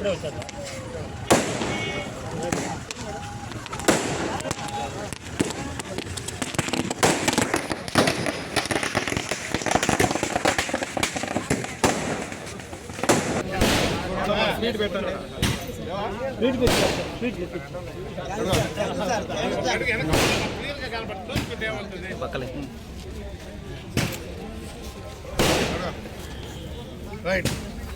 ఇప్పుడే వచ్చేద్దాం స్వీట్ పెట్టండి స్వీట్ పవన్ కళ్యాణ్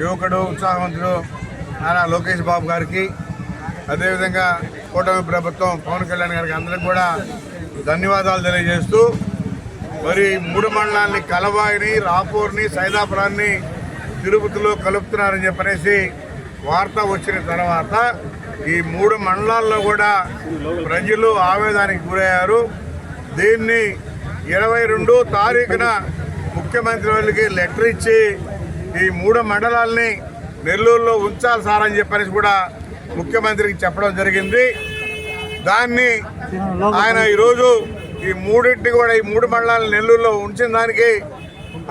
యువకుడు ఉత్సాహవంతుడు నారా లోకేష్ బాబు గారికి అదేవిధంగా కూటమి ప్రభుత్వం పవన్ కళ్యాణ్ గారికి అందరికి కూడా ధన్యవాదాలు తెలియజేస్తూ మరి మూడు మండలాన్ని కలవాయిని రాపూర్ని సైదాపురాన్ని తిరుపతిలో కలుపుతున్నారని చెప్పనేసి వార్త వచ్చిన తర్వాత ఈ మూడు మండలాల్లో కూడా ప్రజలు ఆవేదానికి గురయ్యారు. దీన్ని ఇరవై రెండు తారీఖున ముఖ్యమంత్రి వాళ్ళకి లెటర్ ఇచ్చి ఈ మూడు మండలాల్ని నెల్లూరులో ఉంచాలి సార్ అని చెప్పనేసి కూడా ముఖ్యమంత్రికి చెప్పడం జరిగింది. దాన్ని ఆయన ఈరోజు ఈ మూడింటిని కూడా ఈ మూడు మండలాలు నెల్లూరులో ఉంచిన దానికి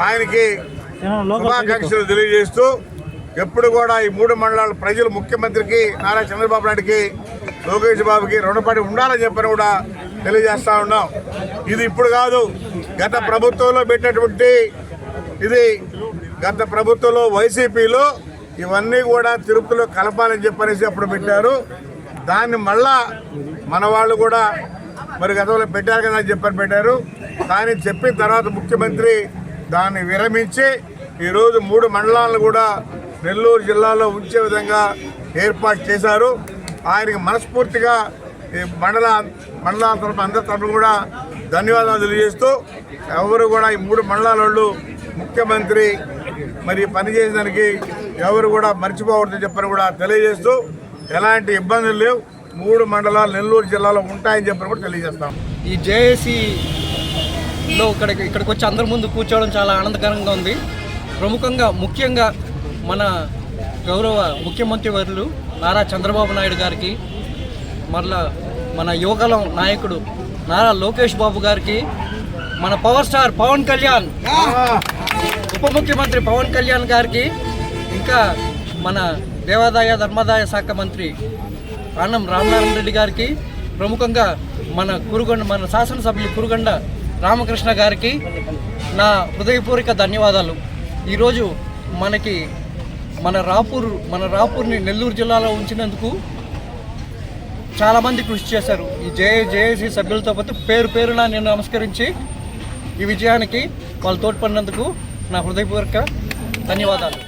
ఆయనకి శుభాకాంక్షలు తెలియజేస్తూ ఎప్పుడు కూడా ఈ మూడు మండలాల ప్రజలు ముఖ్యమంత్రికి నారా చంద్రబాబు నాయుడికి లోకేష్ బాబుకి రుణపడి ఉండాలని చెప్పని కూడా తెలియజేస్తా ఉన్నాం. ఇది ఇప్పుడు కాదు గత ప్రభుత్వంలో పెట్టినటువంటి ఇది గత ప్రభుత్వంలో వైసీపీలో ఇవన్నీ కూడా తిరుపతిలో కలపాలని చెప్పనేసి అప్పుడు పెట్టారు. దాన్ని మళ్ళా మన వాళ్ళు కూడా మరి గతంలో పెట్టారు కదా అని చెప్పని పెట్టారు. దాన్ని చెప్పిన తర్వాత ముఖ్యమంత్రి దాన్ని విరమించి ఈరోజు మూడు మండలాలను కూడా నెల్లూరు జిల్లాలో ఉంచే విధంగా ఏర్పాటు చేశారు. ఆయనకి మనస్ఫూర్తిగా ఈ మండల మండలాల తరఫున అందరి తరఫున కూడా ధన్యవాదాలు తెలియజేస్తూ ఎవరు కూడా ఈ మూడు మండలాల వాళ్ళు ముఖ్యమంత్రి మరి పనిచేసిన దానికి ఎవరు కూడా మర్చిపోకూడదని చెప్పని కూడా తెలియజేస్తూ ఎలాంటి ఇబ్బందులు లేవు. మూడు మండలాలు నెల్లూరు జిల్లాలో ఉంటాయని చెప్పని కూడా తెలియజేస్తాం. ఈ జేఏసీలో ఇక్కడికి ఇక్కడికి వచ్చి అందరి ముందు కూర్చోవడం చాలా ఆనందకరంగా ఉంది. ప్రముఖంగా ముఖ్యంగా మన గౌరవ ముఖ్యమంత్రి వర్యులు నారా చంద్రబాబు నాయుడు గారికి మరలా మన యువకలం నాయకుడు నారా లోకేష్ బాబు గారికి మన పవర్ స్టార్ పవన్ కళ్యాణ్. ఉప ముఖ్యమంత్రి పవన్ కళ్యాణ్ గారికి ఇంకా మన దేవాదాయ ధర్మాదాయ శాఖ మంత్రి ఆనం రామనారాయణ రెడ్డి గారికి ప్రముఖంగా మన కురుగొండ మన శాసనసభ్యులు కురుగొండ రామకృష్ణ గారికి నా హృదయపూర్వక ధన్యవాదాలు. ఈరోజు మనకి మన రాపూర్ మన రాపూర్ని నెల్లూరు జిల్లాలో ఉంచినందుకు చాలామంది కృషి చేశారు. ఈ జే జేఏసీ సభ్యులతో పాటు పేరు పేరున నేను నమస్కరించి ఈ విజయానికి వాళ్ళు తోడ్పడినందుకు నా హృదయపూర్వక ధన్యవాదాలు.